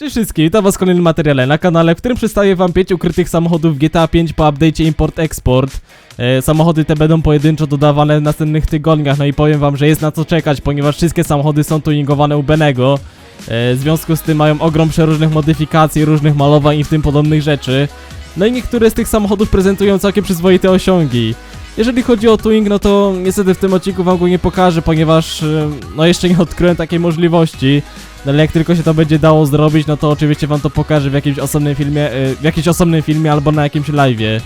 Cześć wszystkim, witam was w kolejnym materiale na kanale, w którym przedstawię wam 5 ukrytych samochodów GTA 5 po update'cie Import-Export. E, samochody te będą pojedynczo dodawane w następnych tygodniach, no i powiem wam, że jest na co czekać, ponieważ wszystkie samochody są tuningowane u Benego. E, w związku z tym mają ogrom przeróżnych modyfikacji, różnych malowań i w tym podobnych rzeczy. No i niektóre z tych samochodów prezentują całkiem przyzwoite osiągi. Jeżeli chodzi o tuning, no to niestety w tym odcinku wam go nie pokażę, ponieważ e, no jeszcze nie odkryłem takiej możliwości. No ale jak tylko się to będzie dało zrobić, no to oczywiście wam to pokażę w jakimś osobnym filmie, y, w jakimś osobnym filmie albo na jakimś live'ie.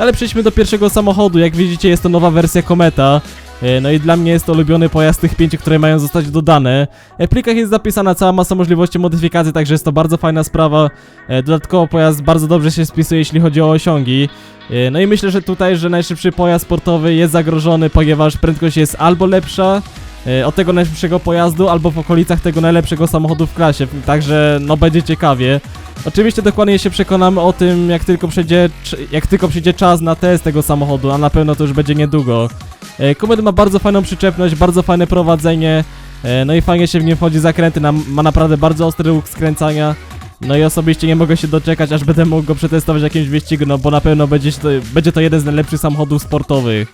Ale przejdźmy do pierwszego samochodu, jak widzicie jest to nowa wersja Kometa. Y, No i dla mnie jest to ulubiony pojazd tych pięciu, które mają zostać dodane. E, W plikach jest zapisana cała masa możliwości modyfikacji, także jest to bardzo fajna sprawa. E, Dodatkowo pojazd bardzo dobrze się spisuje, jeśli chodzi o osiągi. E, No i myślę, że tutaj, że najszybszy pojazd sportowy jest zagrożony, ponieważ prędkość jest albo lepsza, e, od tego najszybszego pojazdu, albo w okolicach tego najlepszego samochodu w klasie, także no będzie ciekawie. Oczywiście dokładnie się przekonamy o tym, jak tylko przyjdzie, jak tylko przyjdzie czas na test tego samochodu, a na pewno to już będzie niedługo. E, Komet ma bardzo fajną przyczepność, bardzo fajne prowadzenie, e, no i fajnie się w nim wchodzi zakręty, ma naprawdę bardzo ostry łuk skręcania. No i osobiście nie mogę się doczekać, aż będę mógł go przetestować w jakimś wyścigu, no bo na pewno będzie, to, będzie to jeden z najlepszych samochodów sportowych.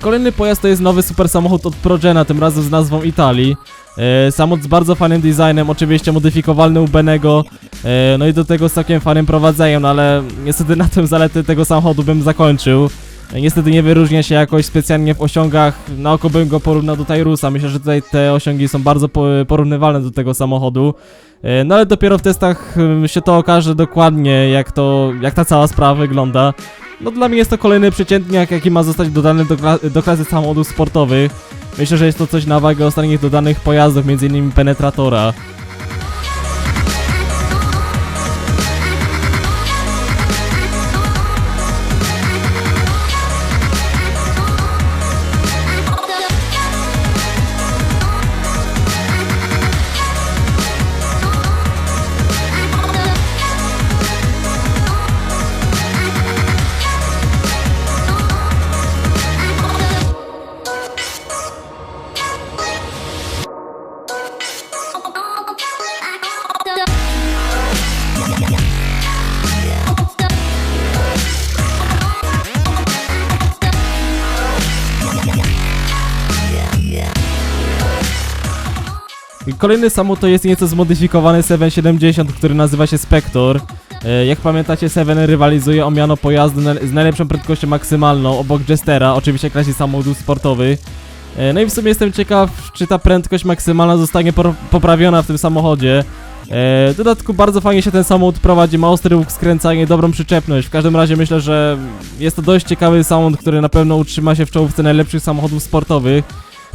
Kolejny pojazd to jest nowy super samochód od Progena, tym razem z nazwą Italii. E, Samochód z bardzo fajnym designem, oczywiście modyfikowalny u Benego, e, no i do tego z całkiem fajnym prowadzeniem, no ale niestety na tym zalety tego samochodu bym zakończył. E, Niestety nie wyróżnia się jakoś specjalnie w osiągach, na oko bym go porównał do Tyrusa, myślę, że tutaj te osiągi są bardzo po- porównywalne do tego samochodu. E, No ale dopiero w testach e, się to okaże dokładnie, jak to, jak ta cała sprawa wygląda. No dla mnie jest to kolejny przeciętniak, jaki ma zostać dodany do, do klasy samochodów sportowych. Myślę, że jest to coś na wagę ostatnich dodanych pojazdów, m.in. Penetratora. Kolejny samochód to jest nieco zmodyfikowany 770, który nazywa się Spector. E, Jak pamiętacie, Seven rywalizuje o miano pojazdu z najlepszą prędkością maksymalną obok Jestera, oczywiście klasie samochodów sportowych. E, No i w sumie jestem ciekaw, czy ta prędkość maksymalna zostanie poprawiona w tym samochodzie. E, W dodatku bardzo fajnie się ten samochód prowadzi, ma ostry łuk skręcania i dobrą przyczepność. W każdym razie myślę, że jest to dość ciekawy samochód, który na pewno utrzyma się w czołówce najlepszych samochodów sportowych.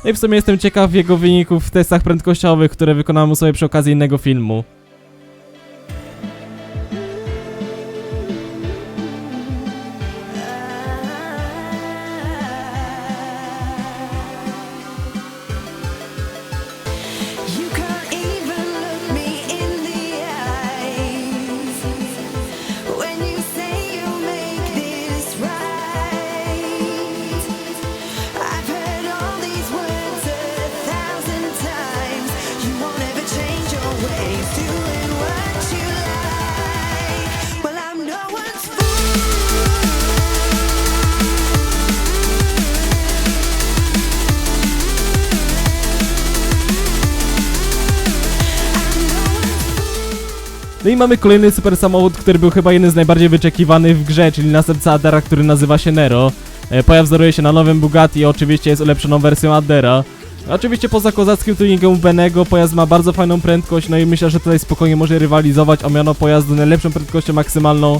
No i w sumie jestem ciekaw jego wyników w testach prędkościowych, które wykonałem sobie przy okazji innego filmu. No i mamy kolejny super samochód, który był chyba jeden z najbardziej wyczekiwanych w grze, czyli następca Adera, który nazywa się Nero. E, Pojazd wzoruje się na nowym Bugatti oczywiście jest ulepszoną wersją Adera. Oczywiście poza kozackim tuningiem Benego pojazd ma bardzo fajną prędkość, no i myślę, że tutaj spokojnie może rywalizować o miano pojazdu najlepszą prędkością maksymalną.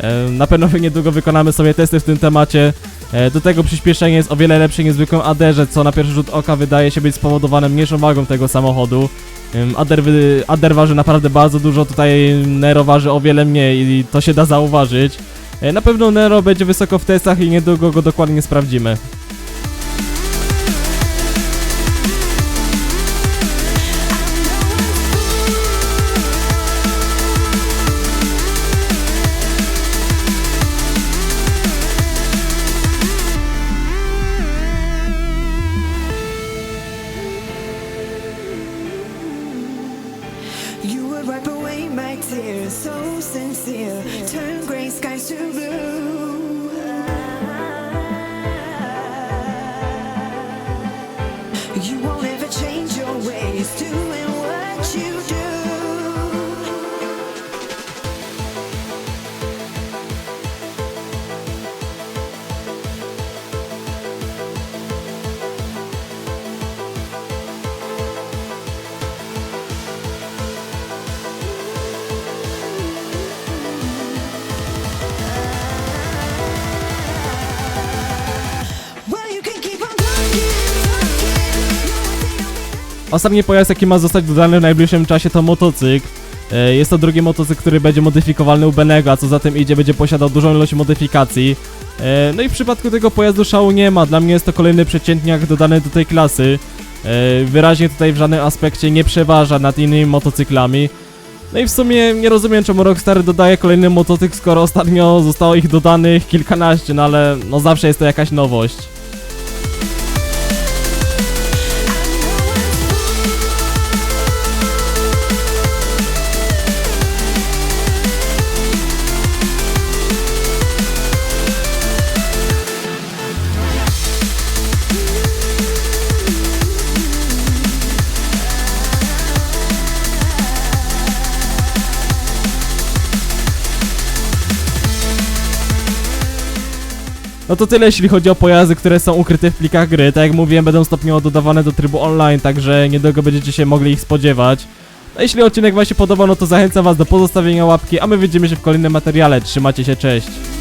E, Na pewno niedługo wykonamy sobie testy w tym temacie. E, Do tego przyspieszenie jest o wiele lepsze niż zwykłym Aderze, co na pierwszy rzut oka wydaje się być spowodowane mniejszą wagą tego samochodu. Ader, Ader waży naprawdę bardzo dużo, tutaj Nero waży o wiele mniej i to się da zauważyć. E, Na pewno Nero będzie wysoko w testach i niedługo go dokładnie sprawdzimy. Wipe away my tears, so sincere. Turn gray skies to blue. Ostatni pojazd, jaki ma zostać dodany w najbliższym czasie to motocykl. E, Jest to drugi motocykl, który będzie modyfikowalny u Benego, a co za tym idzie, będzie posiadał dużą ilość modyfikacji. E, No i w przypadku tego pojazdu szału nie ma, dla mnie jest to kolejny przeciętniak dodany do tej klasy. E, Wyraźnie tutaj w żadnym aspekcie nie przeważa nad innymi motocyklami. No i w sumie nie rozumiem czemu Rockstar dodaje kolejny motocykl, skoro ostatnio zostało ich dodanych kilkanaście, no ale no zawsze jest to jakaś nowość. No to tyle jeśli chodzi o pojazdy, które są ukryte w plikach gry. Tak jak mówiłem, będą stopniowo dodawane do trybu online, także niedługo będziecie się mogli ich spodziewać. No jeśli odcinek wam się podobał, no to zachęcam was do pozostawienia łapki, a my widzimy się w kolejnym materiale. Trzymajcie się, cześć!